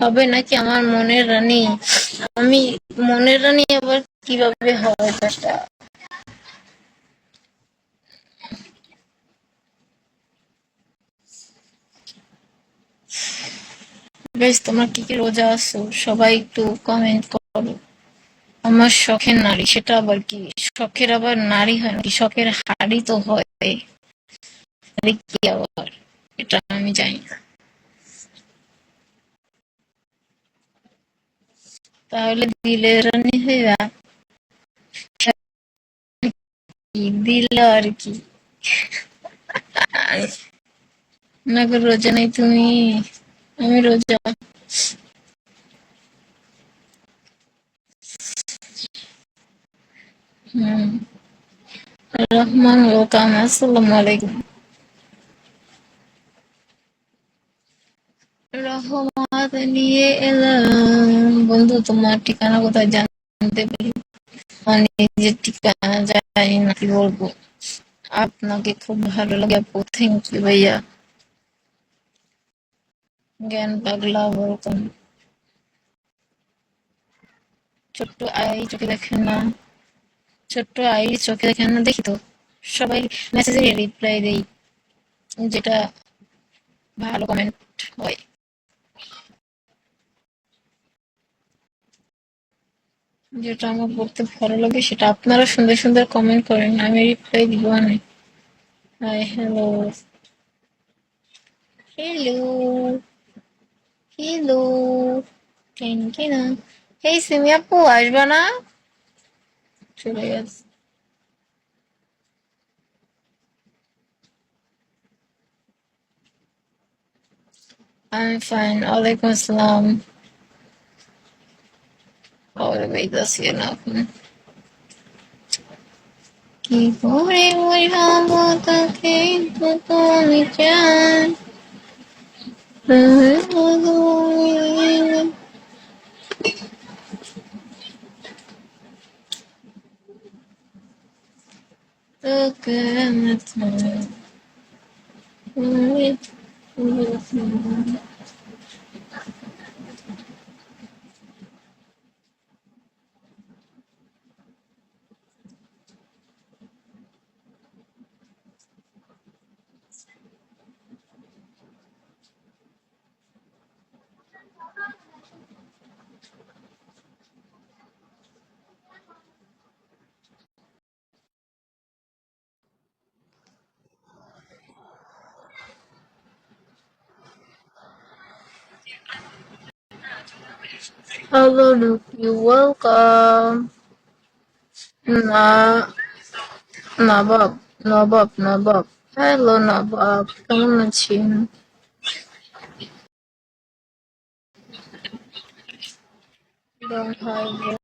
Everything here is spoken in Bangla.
হবে নাকি আমার মনের রানী? আমি মনের রানী আবার কীভাবে হয় সেটা বেশ, তোমরা কি কি রোজা আছো? সবাই একটু কমেন্ট করো। আমার শখের নারী, সেটা আবার কি? শখের আবার নারী হয় নাকি? শখের হাড়ি তো হয়। কি আবার? এটা আমি জানি না। তাহলে দিলের রানী হইয়া কি দিল আর কি না গো রোজা নাই তুমি আমি রোজা হুম রহমান ওকাম আসসালামু আলাইকুম রহমত নিয়ে এলাম বন্ধু, তোমার ঠিকানা কোথায় জানতে পারি? আমার নিজের ঠিকানা জানি না, কি বলব? আপনাকে খুব ভালো লাগে, আপু। থ্যাংক ইউ ভাইয়া। জ্ঞান পাগলা ওয়েলকাম ছোট্ট আই চোখে দেখেন না। ছোট্ট আই চোখে দেখেন না, দেখি তো। সবাই মেসেজে রিপ্লাই দেই, যেটা ভালো কমেন্ট হয়। যেটা আমার পড়তে ভালো লাগে সেটা আপনারা সুন্দর সুন্দর কমেন্ট করেন, আমি রিপ্লাই দিব না hi hello hello hello thank you না। এই সিমি আপু, আসবে না? চলে গেছে। I'm fine. ওয়ালাইকুম আসসালাম। Ahora veis así en কি করে বোঝাবো তাকে তো আমি চাই তোকে Hello, Luke. You're welcome. না নবাব নবাব নবাব হ্যালো নবাব কেমন আছেন Don't hide it.